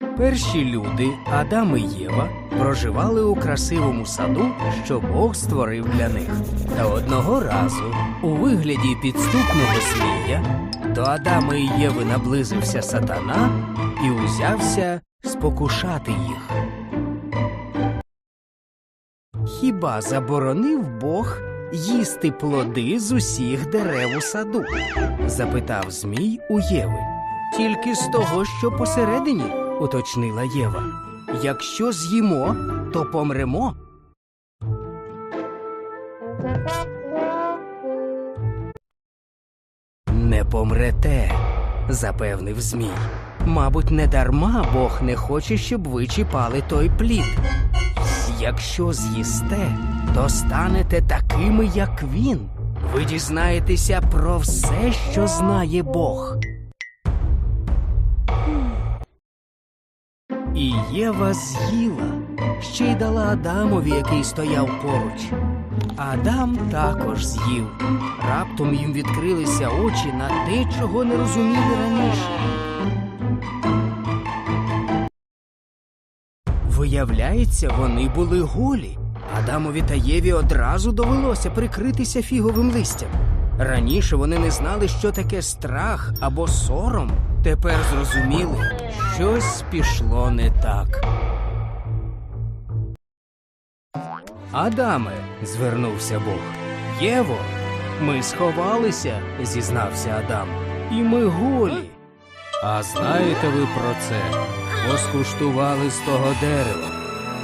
Перші люди, Адам і Єва, проживали у красивому саду, що Бог створив для них. Та одного разу, у вигляді підступного змія, до Адама і Єви наблизився сатана і узявся спокушати їх. Хіба заборонив Бог їсти плоди з усіх дерев у саду? запитав Змій у Єви. Тільки з того, що посередині, уточнила Єва. Якщо з'їмо, то помремо. Не помрете, запевнив Змій. Мабуть, не дарма Бог не хоче, щоб ви чіпали той плід. Якщо з'їсте, то станете такими, як він. Ви дізнаєтеся про все, що знає Бог. І Єва з'їла, ще й дала Адамові, який стояв поруч. Адам також з'їв. Раптом їм відкрилися очі на те, чого не розуміли раніше. Виявляється, вони були голі. Адамові та Єві одразу довелося прикритися фіговим листям. Раніше вони не знали, що таке страх або сором. Тепер зрозуміли, щось пішло не так. Адаме, звернувся Бог. Єво, ми сховалися, зізнався Адам. І ми голі. А знаєте ви про це? Бо скуштували з того дерева.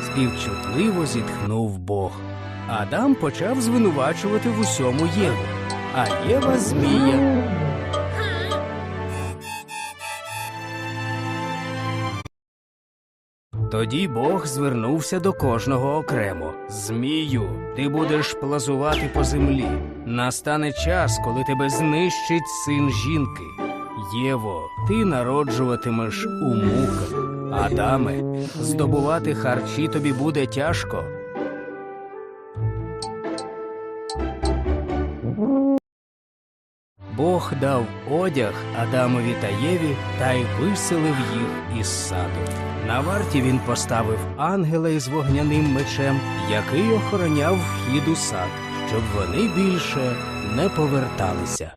Співчутливо зітхнув Бог. Адам почав звинувачувати в усьому Єву, а Єва змія. Тоді Бог звернувся до кожного окремо. Змію, ти будеш плазувати по землі. Настане час, коли тебе знищить син жінки. Єво, ти народжуватимеш у муках. Адаме, здобувати харчі тобі буде тяжко. Бог дав одяг Адамові та Єві та й виселив їх із саду. На варті він поставив ангела із вогняним мечем, який охороняв вхід у сад, щоб вони більше не поверталися.